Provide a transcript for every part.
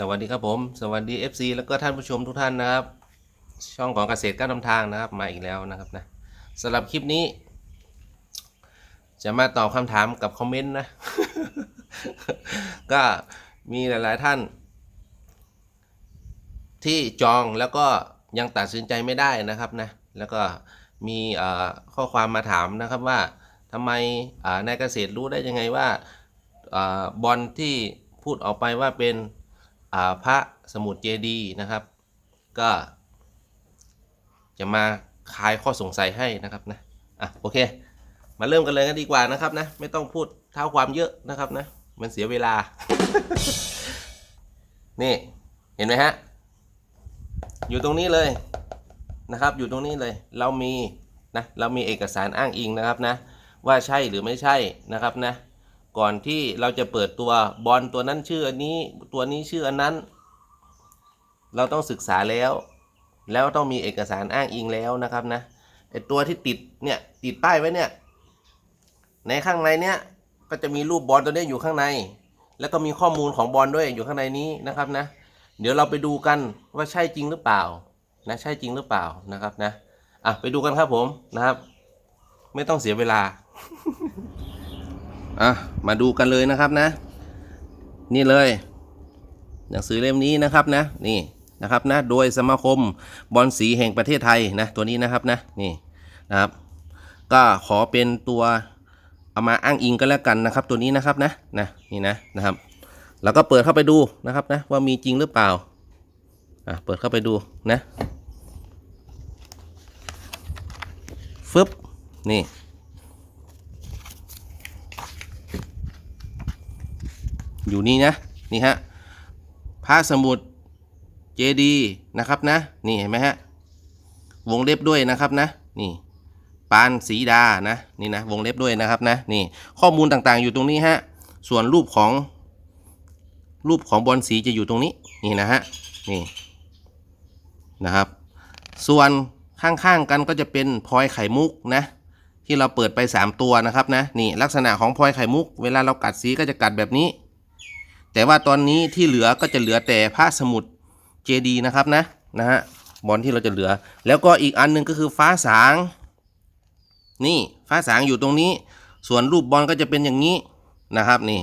สวัสดีครับผม สวัสดี FC แล้วก็ท่านผู้ชมทุกท่านนะครับ ช่องของเกษตรก้าวนำทางนะครับมาอีกแล้วนะครับนะสำหรับคลิปนี้ จะมาตอบคำถามกับคอมเมนต์นะ ก็มีหลาย ๆ ท่าน ที่จองแล้วก็ยังตัดสินใจไม่ได้นะครับนะแล้วก็มีข้อความมาถามนะครับว่าทำไมนายเกษตรรู้ได้ยังไงว่าบอลที่พูดออกไปว่าเป็น พระสมุดเจดีย์นะครับ ก็ จะมาคลายข้อสงสัยให้นะครับนะอะโอเค มาเริ่มกันเลยกันดีกว่านะครับนะ ไม่ต้องพูดเท้าความเยอะนะครับนะ มันเสียเวลา นี่เห็นไหมฮะ อยู่ตรงนี้เลยนะครับ อยู่ตรงนี้เลย เรามีนะ เรามีเอกสารอ้างอิงนะครับนะ ว่าใช่หรือไม่ใช่นะครับนะ ก่อนที่เราจะเปิดตัวบอลตัวนั้นชื่ออันนี้ตัวนี้ชื่ออันนั้น เราต้องศึกษาแล้ว แล้วต้องมีเอกสารอ้างอิงแล้วนะครับนะไอตัวที่ติดเนี่ยติดป้ายไว้เนี่ย ในข้างในเนี่ยก็จะมีรูปบอลตัวนี้อยู่ข้างใน แล้วก็มีข้อมูลของบอลด้วยอยู่ข้างในนี้นะครับนะ เดี๋ยวเราไปดูกันว่าใช่จริงหรือเปล่านะใช่จริงหรือเปล่านะครับนะอะไปดูกันครับผมนะครับ ไม่ต้องเสียเวลา อะมาดูกันเลยนะครับนะ นี่เลย หนังสือเล่มนี้นะครับนะ นี่นะครับนะโดยสมาคมบอลสีแห่งประเทศไทยนะตัวนี้นะครับนะนี่นะครับ ก็ขอเป็นตัวเอามาอ้างอิงกันแล้วกันนะครับ ตัวนี้นะครับนะนะนี่นะนะครับ แล้วก็เปิดเข้าไปดูนะครับนะ ว่ามีจริงหรือเปล่าอะเปิดเข้าไปดูนะฟึบนี่ อยู่นี่นะนี่ฮะพระสมุดเจดีนะครับนะนี่เห็นไหมฮะวงเล็บด้วยนะครับนะนี่ปานสีดานะนี่นะวงเล็บด้วยนะครับนะนี่ข้อมูลต่างๆอยู่ตรงนี้ฮะส่วนรูปของรูปของบอลสีจะอยู่ตรงนี้นี่นะฮะนี่นะครับ ส่วนข้างๆกันก็จะเป็นพลอยไข่มุกนะที่เราเปิดไป 3 ตัวนะครับนะนี่ลักษณะของพลอยไข่มุก เวลาเรากัดสีก็จะกัดแบบนี้ แต่ว่าตอนนี้ที่เหลือก็จะเหลือแต่พระสมุดเจดีนะครับนะนะฮะบอลที่เราจะเหลือ แล้วก็อีกอันหนึงก็คือฟ้าสาง นี่ฟ้าสางอยู่ตรงนี้ ส่วนรูปบอลก็จะเป็นอย่างนี้นะครับนี่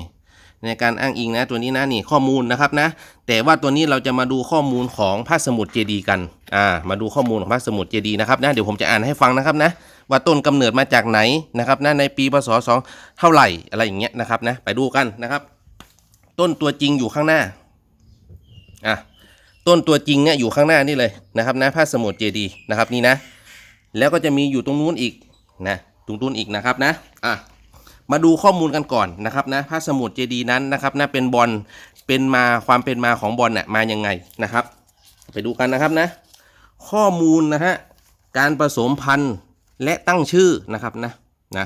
ในการอ้างอิงนะตัวนี้นะนี่ข้อมูลนะครับนะ แต่ว่าตัวนี้เราจะมาดูข้อมูลของพระสมุดเจดีกันอ่ามาดูข้อมูลของพระสมุดเจดีนะครับนะเดี๋ยวผมจะอ่านให้ฟังนะครับนะ ว่าต้นกำเนิดมาจากไหนนะครับนะในปีพศสองเท่าไหร่อะไรอย่างเงี้ยนะครับนะไปดูกันนะครับ ต้นตัวจริงอยู่ข้างหน้าอะต้นตัวจริงเนี่ยอยู่ข้างหน้านี่เลยนะครับนะพระสมุดเจดีย์นะครับนี่นะ แล้วก็จะมีอยู่ตรงนู้นอีกนะตรงนู้นอีกนะครับนะอะมาดูข้อมูลกันก่อนนะครับนะพระสมุดเจดีย์นั้นนะครับนะเป็นบอลเป็นมาความเป็นมาของบอลเนี่ยมายังไงนะครับ ไปดูกันนะครับนะ ข้อมูลนะฮะการผสมพันธุ์และตั้งชื่อนะครับนะนะ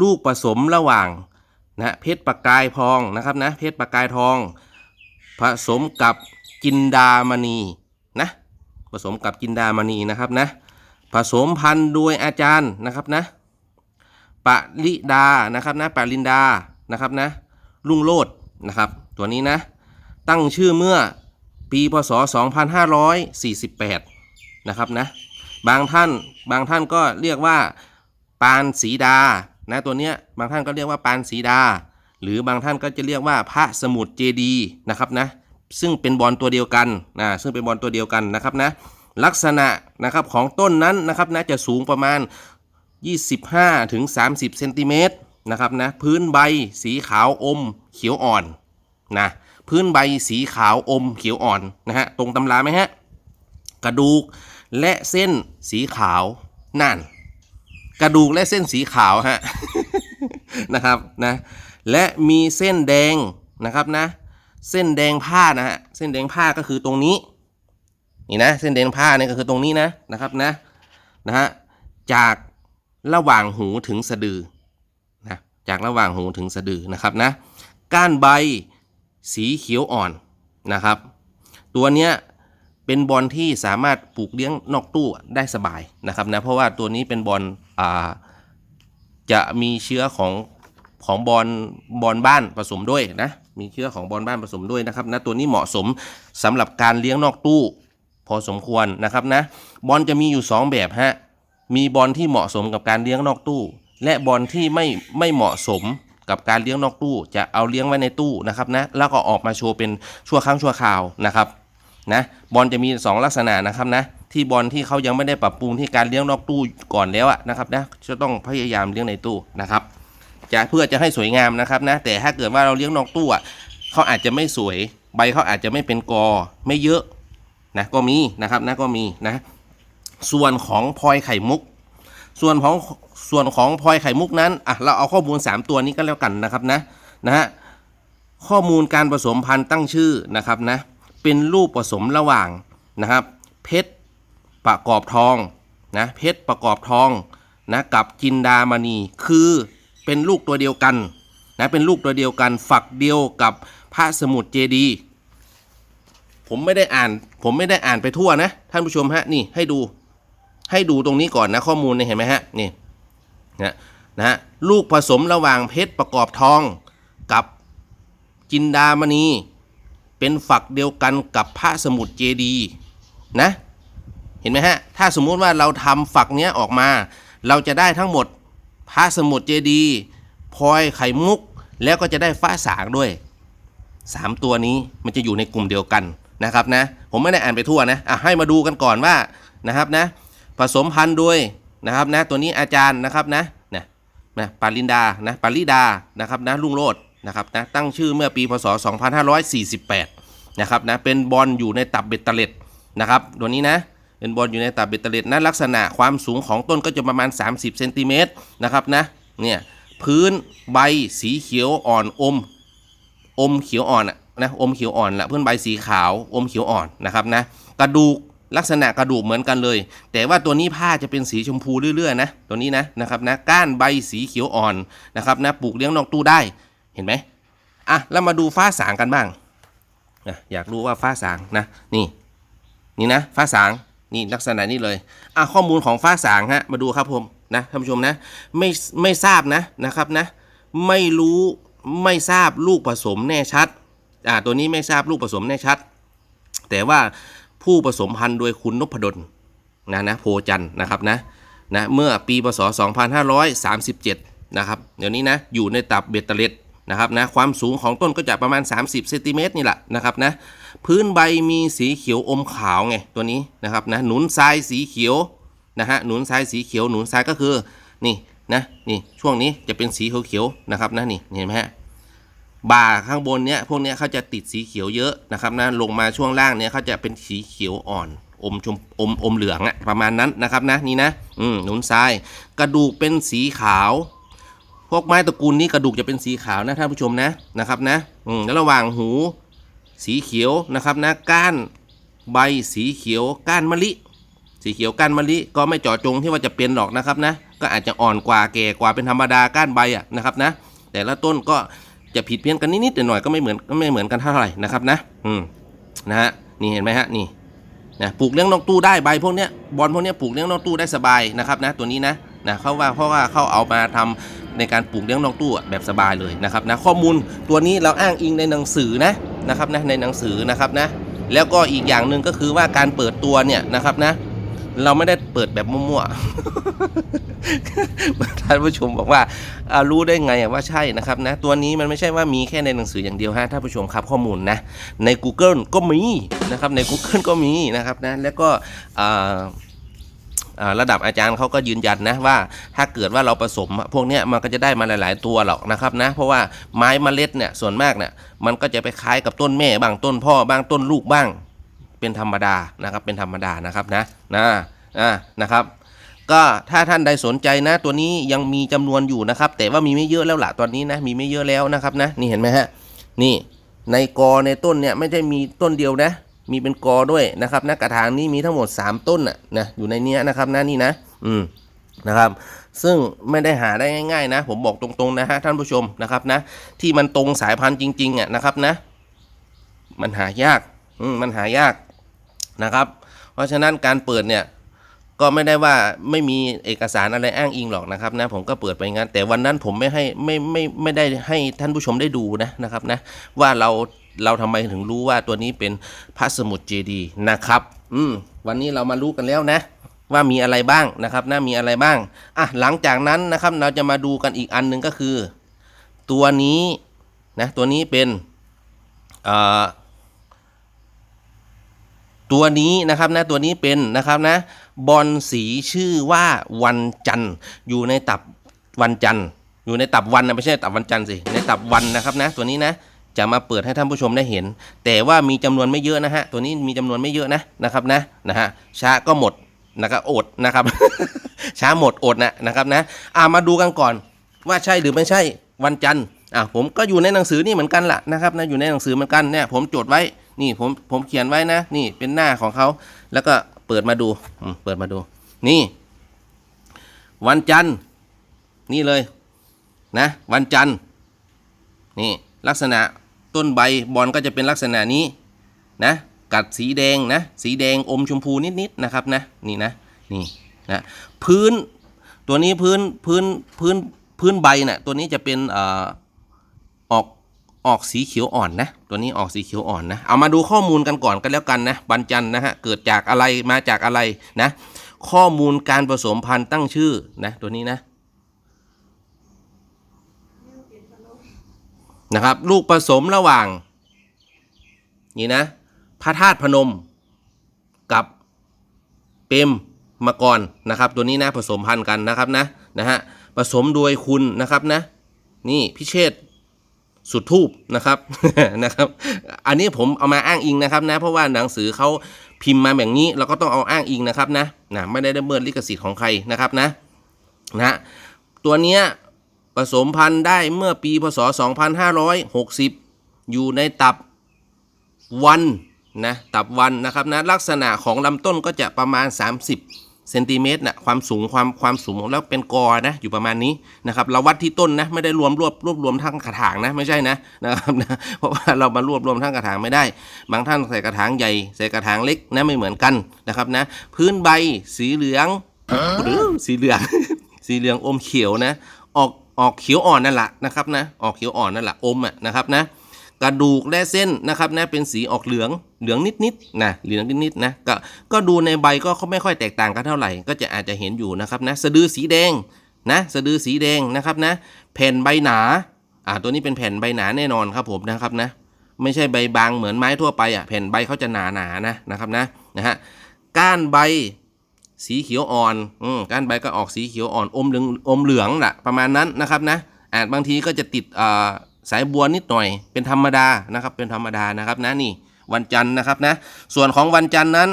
ลูกผสมระหว่าง นะเพชรประกายทองนะครับนะเพชรประกายทอง ผสมกับจินดามณีนะผสมกับจินดามณีนะครับนะผสมพันธุ์โดยอาจารย์นะครับนะปริดานะครับนะปรินดานะครับนะลุงโลดนะครับ ตัวนี้นะตั้งชื่อเมื่อปีพศ 2548 นะครับนะบางท่านบางท่านก็เรียกว่าปานสีดา นะตัวเนี้ยบางท่านก็เรียกว่าปานสีดา หรือบางท่านก็จะเรียกว่าพระสมุดเจดีนะครับนะซึ่งเป็นบอลตัวเดียวกันนะซึ่งเป็นบอลตัวเดียวกันนะครับนะลักษณะนะครับของต้นนั้นนะครับนะจะสูงประมาณ 25ถึง30เซนติเมตรนะครับนะพื้นใบสีขาวอมเขียวอ่อนนะพื้นใบสีขาวอมเขียวอ่อนนะฮะตรงตำราไหมฮะกระดูกและเส้นสีขาวนั่น กระดูกและเส้นสีขาวฮะนะครับนะและมีเส้นแดงนะครับนะ เส้นแดงผ้านะฮะเส้นแดงผ้าก็คือตรงนี้นี่นะเส้นแดงผ้าเนี่ยก็คือตรงนี้นะนะครับนะนะฮะจากระหว่างหูถึงสะดือนะจากระหว่างหูถึงสะดือนะครับนะก้านใบสีเขียวอ่อนนะครับ ตัวเนี้ย เป็นบอลที่สามารถปลูกเลี้ยงนอกตู้ได้สบายนะครับนะเพราะว่าตัวนี้เป็นบอลอ่าจะมีเชื้อของของบอลบอลบ้านผสมด้วยนะมีเชื้อของบอลบ้านผสมด้วยนะครับนะตัวนี้เหมาะสมสำหรับการเลี้ยงนอกตู้พอสมควรนะครับนะบอลจะมีอยู่ 2 แบบฮะมีบอลที่เหมาะสมกับการเลี้ยงนอกตู้ และบอลที่ไม่ไม่เหมาะสมกับการเลี้ยงนอกตู้ จะเอาเลี้ยงไว้ในตู้นะครับนะแล้วก็ออกมาโชว์เป็นชั่วครั้งชั่วคราวนะครับ นะบอลจะมี 2 ลักษณะนะครับนะที่บอลที่เขายังไม่ได้ปรับปรุงที่การเลี้ยงนอกตู้ก่อนแล้วอะนะครับนะจะต้องพยายามเลี้ยงในตู้นะครับจะเพื่อจะให้สวยงามนะครับนะแต่ถ้าเกิดว่าเราเลี้ยงนอกตู้อะเขาอาจจะไม่สวย ใบเขาอาจจะไม่เป็นกอไม่เยอะนะก็มีนะครับนะก็มีนะส่วนของพลอยไข่มุก ส่วนของส่วนของพลอยไข่มุกนั้นอะเราเอาข้อมูล 3 ตัวนี้ก็แล้วกันนะครับนะนะฮะข้อมูลการผสมพันธุ์ตั้งชื่อนะครับนะ เป็นรูปผสมระหว่างนะครับ เพชรประกอบทองนะเพชรประกอบทองนะกับจินดามณีคือเป็นลูกตัวเดียวกันนะเป็นลูกตัวเดียวกันฝักเดียวกับพระสมุทเจดีผมไม่ได้อ่าน ผมไม่ได้อ่านไปทั่วนะ ท่านผู้ชมฮะนี่ให้ดูให้ดูตรงนี้ก่อนนะข้อมูลเนี่ยเห็นไหมฮะนี่นะนะฮะลูกผสมระหว่างเพชรประกอบทองกับจินดามณี เป็นฝักเดียวกันกับพระสมุทรเจดีนะ เห็นไหมฮะ ถ้าสมมุติว่าเราทำฝักเนี้ยออกมา เราจะได้ทั้งหมดพระสมุทรเจดีพลอยไข่มุก แล้วก็จะได้ฟ้าสางด้วยสามตัวนี้มันจะอยู่ในกลุ่มเดียวกันนะครับนะ ผมไม่ได้อ่านไปทั่วนะอะให้มาดูกันก่อนว่านะครับนะ ผสมพันธุ์ด้วยนะครับนะ ตัวนี้อาจารย์นะครับนะนะนะปารินดานะปาริดานะครับนะลุงโรด นะครับนะตั้งชื่อเมื่อปีพศ 2548 นะครับนะเป็นบอลอยู่ในตับเบ็ดเตล็ดนะครับตัวนี้นะเป็นบอลอยู่ในตับเบ็ดเตล็ดนะลักษณะความสูงของต้นก็จะประมาณ 30เซนติเมตรนะครับนะเนี่ยพื้นใบสีเขียวอ่อนอม อมเขียวอ่อนนะอมเขียวอ่อนละเพื่อนใบสีขาวอมเขียวอ่อนนะครับนะกระดูกลักษณะกระดูกเหมือนกันเลย แต่ว่าตัวนี้ผ้าจะเป็นสีชมพูเรื่อยๆนะตัวนี้นะนะครับนะก้านใบสีเขียวอ่อนนะครับนะปลูกเลี้ยงนอกตู้ได้ เห็นไหมอะแล้วมาดูฟ้าสางกันบ้างนะอยากรู้ว่าฟ้าสางนะนี่นี่นะฟ้าสางนี่ลักษณะนี้เลยอะข้อมูลของฟ้าสางฮะมาดูครับผมนะท่านผู้ชมนะไม่ไม่ทราบนะนะครับนะไม่รู้ไม่ทราบลูกผสมแน่ชัดอ่าตัวนี้ไม่ทราบลูกผสมแน่ชัด แต่ว่าผู้ผสมพันธุ์โดยคุณนพดลนะนะโพจันนะครับนะนะเมื่อปีพศ2537นะครับเดี๋ยวนี้นะอยู่ในตับเบตเตเล็ด นะครับนะความสูงของต้นก็จะประมาณ 30เซนติเมตรนี่แหละนะครับนะพื้นใบมีสีเขียวอมขาวไงตัวนี้นะครับนะหนุนทรายสีเขียวนะฮะหนุนทรายสีเขียวหนุนทรายก็คือนี่นะนี่ช่วงนี้จะเป็นสีเขียวๆนะครับนะนี่เห็นไหมฮะบ่าข้างบนเนี้ยพวกเนี้ยเขาจะติดสีเขียวเยอะนะครับนะลงมาช่วงล่างเนี้ยเขาจะเป็นสีเขียวอ่อนอมชมอมอมเหลืองอะประมาณนั้นนะครับนะนี่นะอืมหนุนซ้ายกระดูกเป็นสีขาว พวกไม้ตระกูลนี้กระดูกจะเป็นสีขาวนะท่านผู้ชมนะนะครับนะอืมแล้วระหว่างหูสีเขียวนะครับนะก้านใบสีเขียวก้านมะลิ สีเขียวก้านมะลิก็ไม่เจาะจงที่ว่าจะเป็นหรอกนะครับนะก็อาจจะอ่อนกว่าแก่กว่าเป็นธรรมดาก้านใบอะนะครับนะแต่ละต้นก็จะผิดเพี้ยนกันนิดๆหน่อยๆก็ไม่เหมือนก็ไม่เหมือนกันเท่าไหร่นะครับนะอืมนะฮะนี่เห็นไหมฮะนี่นะปลูกเลี้ยงนอกตู้ได้ใบพวกเนี้ยบอลพวกเนี้ยปลูกเลี้ยงนอกตู้ได้สบายนะครับนะตัวนี้นะนะเขาว่าเพราะว่าเขาเอามาทำ ในการปลูกเลี้ยงนอกตู้แบบสบายเลยนะครับนะข้อมูลตัวนี้เราอ้างอิงในหนังสือนะนะครับนะในหนังสือนะครับนะแล้วก็อีกอย่างหนึ่งก็คือว่าการเปิดตัวเนี่ยนะครับนะ เราไม่ได้เปิดแบบมั่วๆท่านผู้ชมบอกว่ารู้ได้ไงว่าใช่นะครับนะตัวนี้มันไม่ใช่ว่ามีแค่ในหนังสืออย่างเดียวฮะท่านผู้ชมครับข้อมูลนะใน Google ก็มีนะครับใน Google ก็มีนะครับนะแล้วก็อ่า ระดับอาจารย์เขาก็ยืนยันนะว่าถ้าเกิดว่าเราผสมพวกนี้มันก็จะได้มาหลาย ๆ ตัวหรอกนะครับนะเพราะว่าไม้เมล็ดเนี่ยส่วนมากเนี่ยมันก็จะไปคล้ายกับต้นแม่บ้างต้นพ่อบ้างต้นลูกบ้าง เป็นธรรมดานะครับเป็นธรรมดานะครับนะนะอ่านะครับ ก็ถ้าท่านใดสนใจนะ ตัวนี้ยังมีจำนวนอยู่นะครับ แต่ว่ามีไม่เยอะแล้วล่ะตอนนี้นะมีไม่เยอะแล้วนะครับนะนี่เห็นไหมฮะนี่ในกอในต้นเนี่ยไม่ใช่มีต้นเดียวนะ มีเป็นกอด้วยนะครับนะกระถางนี้มีทั้งหมด 3 ต้นน่ะนะอยู่ในเนี้ยนะครับนะนี่นะ อืมนะครับ ซึ่งไม่ได้หาได้ง่าย ๆ นะ ผมบอกตรงๆนะฮะท่านผู้ชมนะครับนะ ที่มันตรงสายพันธุ์จริงๆอะนะครับนะ มันหายากอืมมันหายากนะครับ เพราะฉะนั้นการเปิดเนี่ยก็ไม่ได้ว่าไม่มีเอกสารอะไรอ้างอิงหรอกนะครับนะผมก็เปิดไปงั้น แต่วันนั้นผมไม่ให้ไม่ไม่ไม่ได้ให้ท่านผู้ชมได้ดูนะนะครับนะว่าเรา เราทำไมถึงรู้ว่าตัวนี้เป็นพระสมุดเจดีนะครับ อืมวันนี้เรามารู้กันแล้วนะ ว่ามีอะไรบ้างนะครับนะมีอะไรบ้างอะหลังจากนั้นนะครับ เราจะมาดูกันอีกอันหนึ่งก็คือ ตัวนี้นะตัวนี้เป็นอ่อตัวนี้นะครับนะตัวนี้เป็นนะครับนะบอลสีชื่อว่าวันจันทร์อยู่ในตับวันจันทร์อยู่ในตับวันนะไม่ใช่ตับวันจันทร์สิในตับวันนะครับนะตัวนี้นะ จะมาเปิดให้ท่านผู้ชมได้เห็น แต่ว่ามีจำนวนไม่เยอะนะฮะ ตัวนี้มีจำนวนไม่เยอะนะนะครับนะนะฮะช้าก็หมดนะครับอดนะครับ ช้าหมดอดนะนะครับนะอ่ามาดูกันก่อนว่าใช่หรือไม่ใช่วันจันทร์อะผมก็อยู่ในหนังสือนี่เหมือนกันล่ะนะครับนะอยู่ในหนังสือเหมือนกันเนี่ยผมจดไว้นี่ผมผมเขียนไว้นะ นี่เป็นหน้าของเขา แล้วก็เปิดมาดูเปิดมาดู นี่ วันจันทร์นี่เลยนะ วันจันทร์นี่ลักษณะ ต้นใบบอลก็จะเป็นลักษณะนี้นะกัดสีแดงนะสีแดงอมชมพูนิดๆนะครับนะนี่นะนี่นะพื้นตัวนี้พื้นพื้นพื้นพื้นใบน่ะตัวนี้จะเป็นอออกออกสีเขียวอ่อนนะตัวนี้ออกสีเขียวอ่อนนะเอามาดูข้อมูลกันก่อนกันแล้วกันนะบันจันนะฮะเกิดจากอะไรมาจากอะไรนะข้อมูลการผสมพันธุ์ตั้งชื่อนะตัวนี้นะ นะครับ ลูกผสมระหว่าง นี่นะ พระธาตุพนมกับเปมมาก่อนนะครับ ตัวนี้นะผสมพันธุ์กันนะครับนะนะฮะผสมโดยคุณนะครับนะ นี่พิเชษสุดทูบนะครับนะครับ อันนี้ผมเอามาอ้างอิงนะครับนะ เพราะว่าหนังสือเขาพิมพ์มาแบบนี้เราก็ต้องเอาอ้างอิงนะครับนะนะไม่ได้ละเมิดลิขสิทธิ์ของใครนะครับนะนะตัวเนี้ย ผสมพันธุ์ได้เมื่อปีพศ 2560 อยู่ในตับวันนะตับวันนะครับนะลักษณะของลำต้นก็จะประมาณ 30เซนติเมตรนะความสูงความความสูงแล้วเป็นกอนะอยู่ประมาณนี้นะครับเราวัดที่ต้นนะไม่ได้รวมรวบรวบรวมทั้งกระถางนะไม่ใช่นะนะครับนะเพราะว่าเรามารวบรวมทั้งกระถางไม่ได้ บางท่านใส่กระถางใหญ่ใส่กระถางเล็กนะไม่เหมือนกันนะครับนะพื้นใบสีเหลืองหรือสีเหลือง สีเหลืองอมเขียวนะ ออก ออกเขียวอ่อนนั่นแหละนะครับนะออกเขียวอ่อนนั่นแหละอมอะนะครับนะกระดูกและเส้นนะครับนะเป็นสีออกเหลืองเหลืองนิดๆนะเหลืองนิดๆนะก็ก็ดูในใบก็เขาไม่ค่อยแตกต่างกันเท่าไหร่ ก็จะอาจจะเห็นอยู่นะครับนะสะดือสีแดงนะสะดือสีแดงนะครับนะแผ่นใบหนาอ่าตัวนี้เป็นแผ่นใบหนาแน่นอนครับผมนะครับนะไม่ใช่ใบบางเหมือนไม้ทั่วไปอะแผ่นใบเขาจะหนาหนาๆนะนะครับนะนะฮะก้านใบ สีเขียวอ่อนอก้านใบก็ออกสีเขียวอ่อนอมเหลืองอมเหลืองแหละประมาณนั้นนะครับนะอาจบางทีก็จะติดสายบัวนิดหน่อย เป็นธรรมดานะครับ เป็นธรรมดานะครับนะนี่วันจันทร์นะครับนะ ส่วนของวันจันทร์นั้น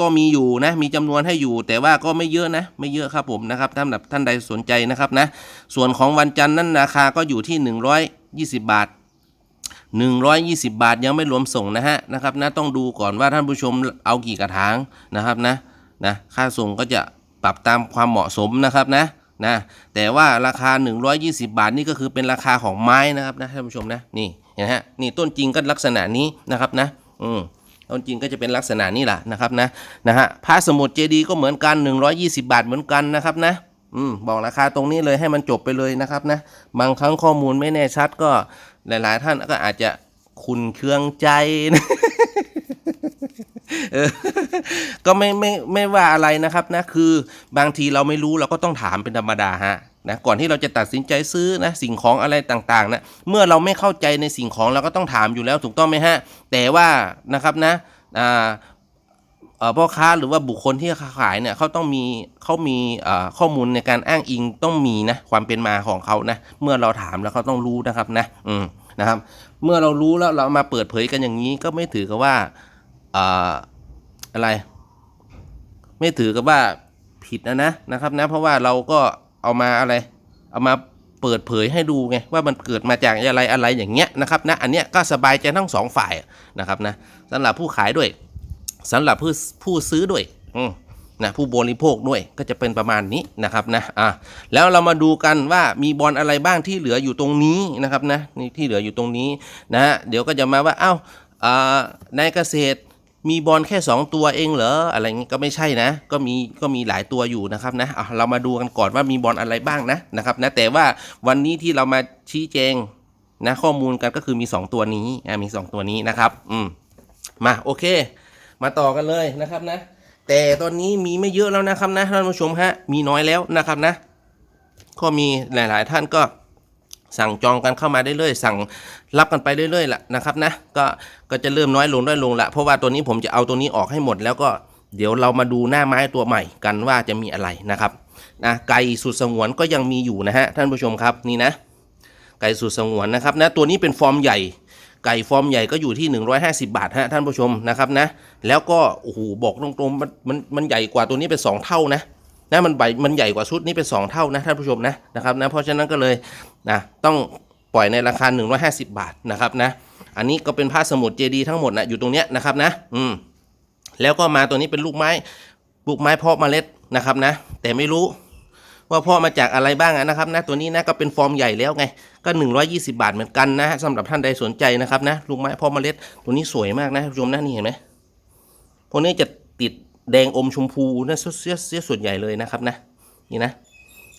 ก็มีอยู่นะ มีจำนวนให้อยู่ แต่ว่าก็ไม่เยอะนะ ไม่เยอะครับผมนะครับสำหรับท่านใดสนใจนะครับนะ ส่วนของวันจันทร์นั้นราคาก็อยู่ที่ 120 บาท 120 บาทยังไม่รวมส่งนะฮะนะครับนะต้องดูก่อนว่าท่านผู้ชมเอากี่กระถางนะครับนะ นะค่าส่งก็จะปรับตามความเหมาะสมนะครับนะนะแต่ว่าราคา 120 บาทนี่ก็คือเป็นราคาของไม้นะครับนะท่านผู้ชมนะนี่เห็นะฮะนี่ต้นจริงก็ลักษณะนี้นะครับนะอืมต้นจริงก็จะเป็นลักษณะนี้แหละนะครับนะนะฮะพระสมุดเจดีก็เหมือนกัน 120 บาทเหมือนกันนะครับนะอืมบอกราคาตรงนี้เลยให้มันจบไปเลยนะครับนะบางครั้งข้อมูลไม่แน่ชัดก็หลาย ๆ ท่านก็อาจจะคุนเครื่องใจนะ ก็ไม่ไม่ไม่ว่าอะไรนะครับนะคือบางทีเราไม่รู้เราก็ต้องถามเป็นธรรมดาฮะนะก่อนที่เราจะตัดสินใจซื้อนะสิ่งของอะไรต่างๆนะเมื่อเราไม่เข้าใจในสิ่งของเราก็ต้องถามอยู่แล้วถูกต้องไหมฮะ แต่ว่านะครับนะอ่าพ่อค้าหรือว่าบุคคลที่ขายเนี่ยเขาต้องมีเขามีข้อมูลในการอ้างอิงต้องมีนะความเป็นมาของเขานะเมื่อเราถามแล้วเขาต้องรู้นะครับนะอืมนะครับ เมื่อเรารู้แล้วเรามาเปิดเผยกันอย่างนี้ก็ไม่ถือกับว่า อะไร ไม่ถือกับว่าผิดนะนะนะครับนะ เพราะว่าเราก็เอามาอะไร เอามาเปิดเผยให้ดูไงว่ามันเกิดมาจากอะไรอะไรอย่างเงี้ยนะครับนะอันเนี้ยก็สบายใจทั้งสองฝ่ายนะครับนะสำหรับผู้ขายด้วยสำหรับผู้ผู้ซื้อด้วยนะผู้บริโภคด้วยก็จะเป็นประมาณนี้นะครับนะอะแล้วเรามาดูกันว่ามีบอลอะไรบ้างที่เหลืออยู่ตรงนี้นะครับนะนี่ที่เหลืออยู่ตรงนี้นะฮะเดี๋ยวก็จะมาว่าเอ้าอ่าในเกษตร มีบอลแค่ 2 ตัวเองเหรออะไรเงี้ยก็ไม่ใช่นะ ก็มีก็มีหลายตัวอยู่นะครับนะอะเรามาดูกันก่อนว่ามีบอลอะไรบ้างนะนะครับนะแต่ว่าวันนี้ที่เรามาชี้แจงนะข้อมูลกันก็คือมี 2 ตัวนี้อะมี 2 ตัวนี้นะครับอืมมาโอเค มาต่อกันเลยนะครับนะ แต่ตอนนี้มีไม่เยอะแล้วนะครับนะท่านผู้ชมฮะมีน้อยแล้วนะครับนะ ก็มีหลาย ๆ ท่านก็ สั่งจองกันเข้ามาได้เรื่อยสั่งรับกันไปเรื่อยๆละนะครับนะก็ก็จะเริ่มน้อยลงน้อยลงละเพราะว่าตัวนี้ผมจะเอาตัวนี้ออกให้หมด แล้วก็เดี๋ยวเรามาดูหน้าไม้ตัวใหม่กันว่าจะมีอะไรนะครับนะไก่สุดสงวนก็ยังมีอยู่นะฮะท่านผู้ชมครับนี่นะ ไก่สุดสงวนนะครับนะตัวนี้เป็นฟอร์มใหญ่ ไก่ฟอร์มใหญ่ก็อยู่ที่ 150 บาทฮะท่านผู้ชมนะครับนะแล้วก็โอ้โหบอกตรงๆมันมันมันใหญ่กว่าตัวนี้เป็น2เท่านะ นะมันใบมันใหญ่กว่าชุดนี้เป็น 2 เท่านะท่านผู้ชมนะนะครับนะเพราะฉะนั้นก็เลยนะต้องปล่อยในราคา 150 บาทนะครับนะอันนี้ก็เป็นผ้าสมุดเจดีทั้งหมดนะอยู่ตรงเนี้ยนะครับนะอืมแล้วก็มาตัวนี้เป็นลูกไม้ลูกไม้เพาะเมล็ดนะครับนะ แต่ไม่รู้ว่าพ่อมาจากอะไรบ้างนะครับนะตัวนี้นะก็เป็นฟอร์มใหญ่แล้วไงก็ 120 บาทเหมือนกันนะสำหรับท่านใดสนใจนะครับนะลูกไม้พ่อเมล็ดตัวนี้สวยมากนะท่านผู้ชมนะนี่เห็นไหมพวกนี้จะ แดงอมชมพูนะเสียเสียเสียส่วนใหญ่เลยนะครับนะนี่นะ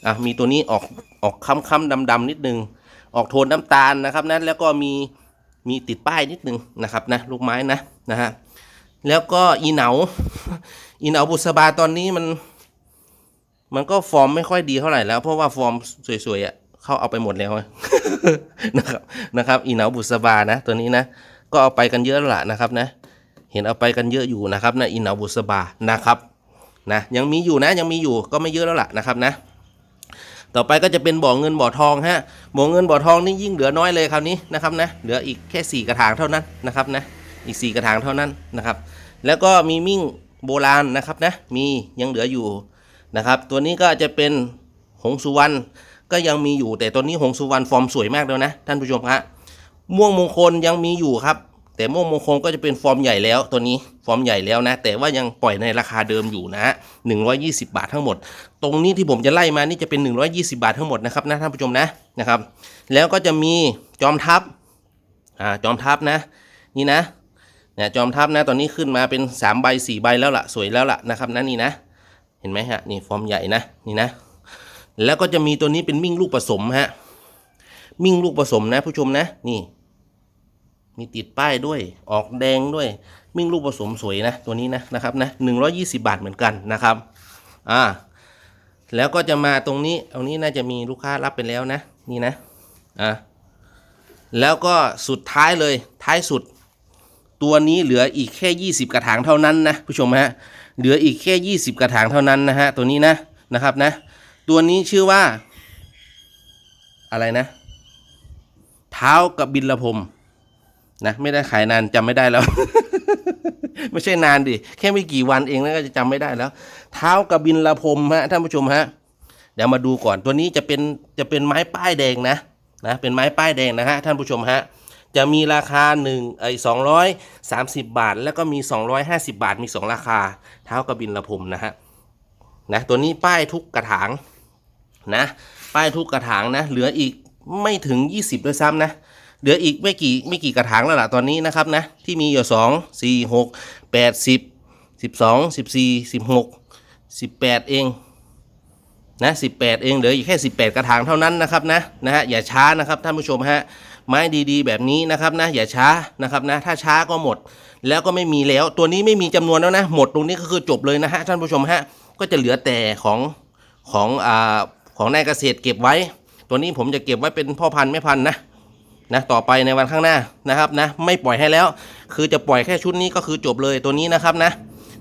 อะมีตัวนี้ออกออกค้ำค้ำดำดำๆนิดนึง ออกโทนน้ำตาลนะครับนะแล้วก็มีมีติดป้ายนิดนึงนะครับนะลูกไม้นะนะฮะแล้วก็อีเหนาอีเหนาบุษบาตอนนี้มัน มันก็ฟอร์มไม่ค่อยดีเท่าไหร่แล้ว เพราะว่าฟอร์มสวยๆอะเขาเอาไปหมดแล้วนะครับนะครับ อีเหนาบุษบานะ ตัวนี้นะ ก็เอาไปกันเยอะละนะครับนะ เห็นเอาไปกันเยอะอยู่นะครับนะอีเหนาบุษบานะครับนะยังมีอยู่นะยังมีอยู่ก็ไม่เยอะแล้วล่ะนะครับนะ ต่อไปก็จะเป็นบ่อเงินบ่อทองฮะบ่อเงินบ่อทองนี่ยิ่งเหลือน้อยเลยคราวนี้นะครับนะเหลืออีกแค่สี่กระถางเท่านั้นนะครับนะอีกสี่กระถางเท่านั้นนะครับ แล้วก็มีมิ่งโบราณนะครับนะมียังเหลืออยู่นะครับ ตัวนี้ก็จะเป็นหงสุวรรณก็ยังมีอยู่แต่ตัวนี้หงสุวรรณฟอร์มสวยมากแล้วนะท่านผู้ชมครับม่วงมงคลยังมีอยู่ครับ แต่ม่วงมงคลก็จะเป็นฟอร์มใหญ่แล้วตัวนี้ฟอร์มใหญ่แล้วนะ แต่ว่ายังปล่อยในราคาเดิมอยู่นะฮะ120 บาททั้งหมด ตรงนี้ที่ผมจะไล่มานี่จะเป็น 120 บาททั้งหมดนะครับนะท่านผู้ชมนะนะครับ แล้วก็จะมีจอมทัพอ่าจอมทัพนะ นี่นะเนี่ยจอมทัพนะตอนนี้ขึ้นมาเป็น3ใบ4ใบแล้วล่ะสวยแล้วล่ะนะครับนะนี่นะ เห็นไหมฮะนี่ฟอร์มใหญ่นะนี่นะ แล้วก็จะมีตัวนี้เป็นมิ่งลูกผสมฮะมิ่งลูกผสมนะผู้ชมนะนี่ มีติดป้ายด้วยออกแดงด้วย มิ่งลูกผสมสวยนะตัวนี้นะนะครับนะหนึ่งร้อยี่สิบาทเหมือนกันนะครับอ่าแล้วก็จะมาตรงนี้เอานี้น่าจะมีลูกค้ารับไปแล้วนะนี่นะอ่าแล้วก็สุดท้ายเลยท้ายสุด ตัวนี้เหลืออีกแค่ 20 กระถางเท่านั้นนะผู้ชมฮะเหลืออีกแค่ 20 กระถางเท่านั้นนะฮะตัวนี้นะนะครับนะ ตัวนี้ชื่อว่า อะไรนะ เท้ากับบินละพรม นะไม่ได้ขายนานจำไม่ได้แล้ว ไม่ใช่นานดิ แค่ไม่กี่วันเองแล้วก็จะจำไม่ได้แล้ว เท้ากับบินละพรมฮะท่านผู้ชมฮะเดี๋ยวมาดูก่อนตัวนี้จะเป็นจะเป็นไม้ป้ายแดงนะนะเป็นไม้ป้ายแดงนะฮะท่านผู้ชมฮะจะมีราคา1ไอ้230บาท แล้วก็มี 250 บาทมี 2 ราคา เท้ากระบินละพรมนะฮะนะตัวนี้ป้ายทุกกระถางนะป้ายทุกกระถางนะเหลืออีกไม่ถึง 20ด้วยซ้ำนะ เหลืออีกไม่กี่ไม่กี่กระถางแล้วล่ะตอนนี้นะครับนะที่มีอยู่2 4 6 8 10 12 14 16 18เองนะ18เองเหลืออีกแค่18กระถางเท่านั้นนะครับนะนะฮะอย่าช้านะครับท่านผู้ชมฮะไม้ดีๆ แบบนี้นะครับนะอย่าช้านะครับนะถ้าช้าก็หมด แล้วก็ไม่มีแล้วตัวนี้ไม่มีจำนวนแล้วนะ หมดตรงนี้ก็คือจบเลยนะฮะท่านผู้ชมฮะก็จะเหลือแต่ของของอ่าของนายเกษตรเก็บไว้ ตัวนี้ผมจะเก็บไว้เป็นพ่อพันธุ์แม่พันธุ์นะ นะต่อไปในวันข้างหน้านะครับนะไม่ปล่อยให้แล้ว คือจะปล่อยแค่ชุดนี้ก็คือจบเลยตัวนี้นะครับนะ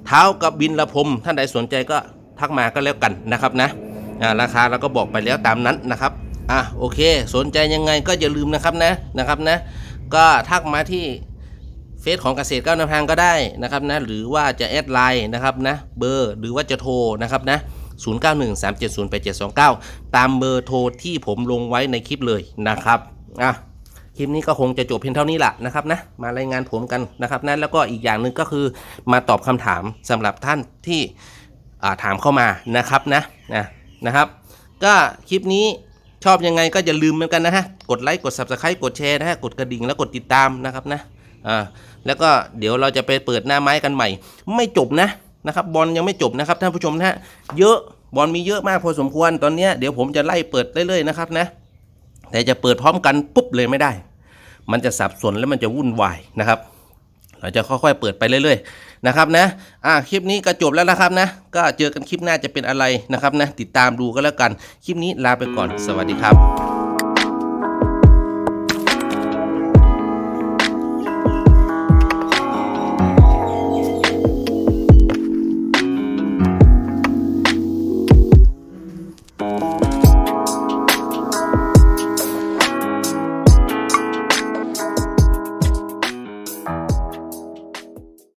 เท้ากับบินละพรมท่านใดสนใจก็ทักมาก็แล้วกันนะครับนะราคาเราก็บอกไปแล้วตามนั้นนะครับอะโอเค สนใจยังไงก็อย่าลืมนะครับนะนะครับนะก็ทักมาที่เฟซของเกษตรก้าวนำทางก็ได้นะครับนะหรือว่าจะแอดไลน์นะครับนะเบอร์หรือว่าจะโทรนะครับนะ0913708729 ตามเบอร์โทรที่ผมลงไว้ในคลิปเลยนะครับอะ คลิปนี้ก็คงจะจบเพียงเท่านี้แหละนะครับนะมารายงานผมกันนะครับนะแล้วก็อีกอย่างหนึ่งก็คือมาตอบคำถามสำหรับท่านที่ถามเข้ามานะครับนะนะนะครับ ก็คลิปนี้ชอบยังไงก็อย่าลืมเหมือนกันนะฮะกดไลค์กด subscribe กดแชร์นะฮะกดกระดิ่งแล้วกดติดตามนะครับนะอ่าแล้วก็เดี๋ยวเราจะไปเปิดหน้าไม้กันใหม่ ไม่จบนะนะครับบอลยังไม่จบนะครับท่านผู้ชมนะฮะเยอะบอลมีเยอะมากพอสมควรตอนนี้เดี๋ยวผมจะไล่เปิดเรื่อยๆนะครับนะ แต่จะเปิดพร้อมกันปุ๊บเลยไม่ได้ มันจะสับสนแล้วมันจะวุ่นวายนะครับ เราจะค่อยๆเปิดไปเรื่อยๆนะครับนะอ่าคลิปนี้ก็จบแล้วนะครับนะ ก็เจอกันคลิปหน้าจะเป็นอะไรนะครับนะ ติดตามดูก็แล้วกัน คลิปนี้ลาไปก่อน สวัสดีครับ